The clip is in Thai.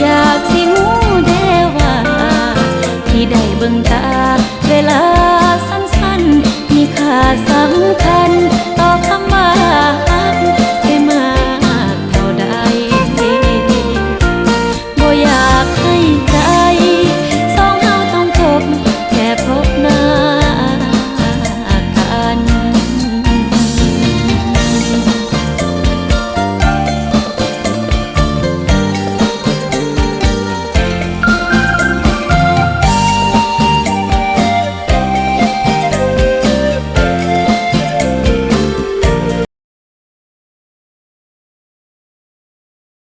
อยากสิหูแดวาที่ได้เบ่งตาเวลา